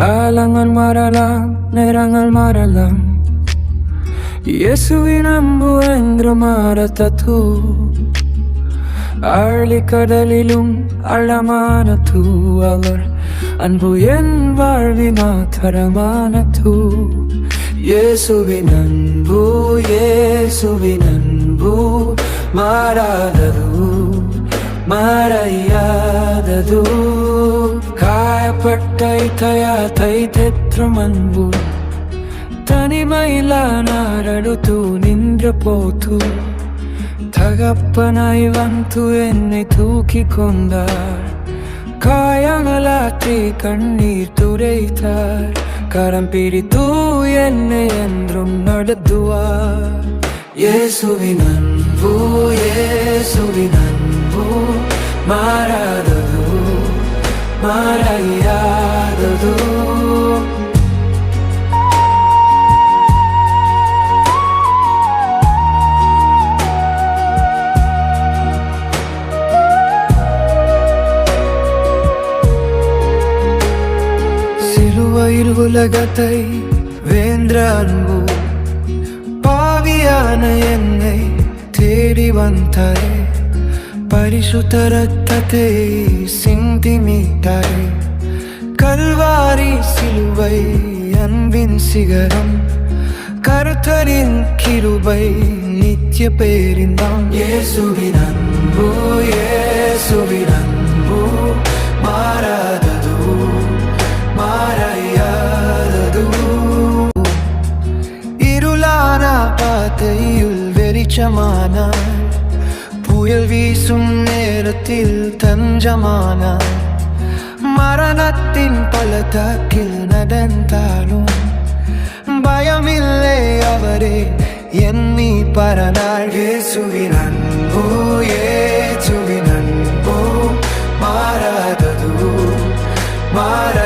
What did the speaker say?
காலங்கள் மாறலாம் நேரங்கள் மாறலாம் இயேசுவின் அன்பு என்று மாறத்தது ஆழிக்கடலிலும் தூ அவர் அன்பு என் வாழ்வின் ஆத்தரமானது இயேசுவின் அன்பு இயேசுவின் அன்பு மாறாதது மறையாதது காயப்பட்ட தயாத்தை தனிமையில நாரடுத்து நின்ற போத்து தகப்பனாய் வந்து என்னை தூக்கி கொண்டார் காயங்களாற்றி கண்ணீர் துரைத்தார் கரம் பிடித்து என்னை என்றும் நடத்துவார். இயேசுவின் அன்பு இயேசுவின் அன்பு மாறாதது மாறையா சிலுவையில் உலகத்தை வேந்திர அன்பு பாவியான என்னை தேடி வந்தாய் பரிசுத்த ரத்தத்தை சிந்தி மீட்டாய் ശിഖരം കരുത്തരിൽ കിരുപൈ നിത്യ പേരിന്താം യേസുവിനൻപു യേസുവിനൻപു പുയൽ വീസും നേരത്തിൽ തഞ്ചമാന മരണത്തിൻ പല താക്കിൽ നടന്നാലും 나란 알게 속인 안부에 속인 안부 말하다도 말하